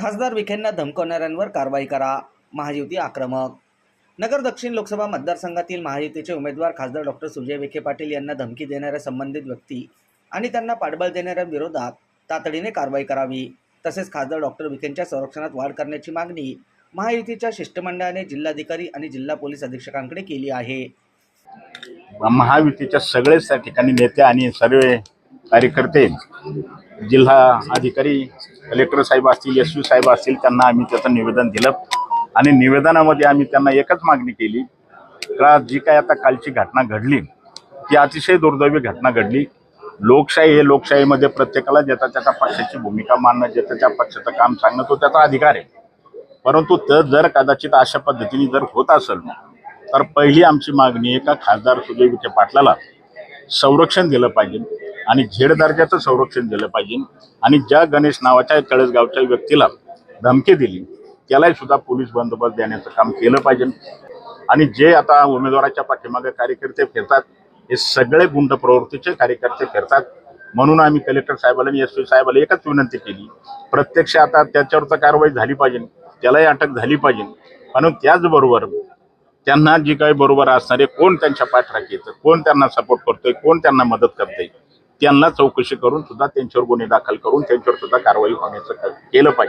खासदार विखेंना धमकवणाऱ्यांवर कारवाई करा. महायुती आक्रमक. नगर दक्षिण लोकसभा मतदारसंघातील महायुतीचे उमेदवार खासदार डॉक्टर सुजय विखे पाटील यांना धमकी देणाऱ्या संबंधित व्यक्ती आणि त्यांना पाठबळ देणाऱ्या विरोधात तातडीने कारवाई करावी. तसेच खासदार डॉक्टर विखेंच्या संरक्षणात वाढ करण्याची मागणी महायुतीच्या शिष्टमंडळाने जिल्हाधिकारी आणि जिल्हा पोलीस अधीक्षकांकडे केली आहे. महायुतीच्या सगळेच त्या ठिकाणी नेते आणि सर्व कार्यकर्ते जिल्हा अधिकारी कलेक्टर साहेब असतील एस साहेब असतील त्यांना आम्ही त्याचं निवेदन दिलं. आणि निवेदनामध्ये आम्ही त्यांना एकच मागणी केली का जी काय आता कालची घटना घडली ती अतिशय दुर्दैवी घटना घडली. लोकशाही हे लोकशाहीमध्ये प्रत्येकाला ज्याचा त्याच्या पक्षाची भूमिका मांडणं ज्याचं त्या पक्षाचं काम सांगणं तो त्याचा अधिकार आहे. परंतु तर जर कदाचित अशा पद्धतीने जर होत असेल तर पहिली आमची मागणी आहे का खासदार सुजय विखे पाटलाला संरक्षण दिलं पाहिजे. आणि झेड दर्जाचं संरक्षण दिलं पाहिजे. आणि ज्या गणेश नावाच्या तळसगावच्या व्यक्तीला धमकी दिली त्यालाही सुद्धा पोलीस बंदोबस्त देण्याचं काम केलं पाहिजे. आणि जे आता उमेदवाराच्या पाठीमागे कार्यकर्ते फिरतात हे सगळे गुंड प्रवृत्तीचे कार्यकर्ते फिरतात. म्हणून आम्ही कलेक्टर साहेबाला आणि एस पी साहेबाला एकच विनंती केली प्रत्यक्ष आता त्याच्यावर तर कारवाई झाली पाहिजे त्यालाही अटक झाली पाहिजे. म्हणून त्याचबरोबर त्यांना जी काही बरोबर असणारे कोण त्यांच्या पाठराखी येतं कोण त्यांना सपोर्ट करतोय कोण त्यांना मदत करतंय त्यांना चौकशी करून सुद्धा त्यांच्यावर गुन्हे दाखल करून त्यांच्यावर सुद्धा कारवाई होण्याचं केलं पाहिजे.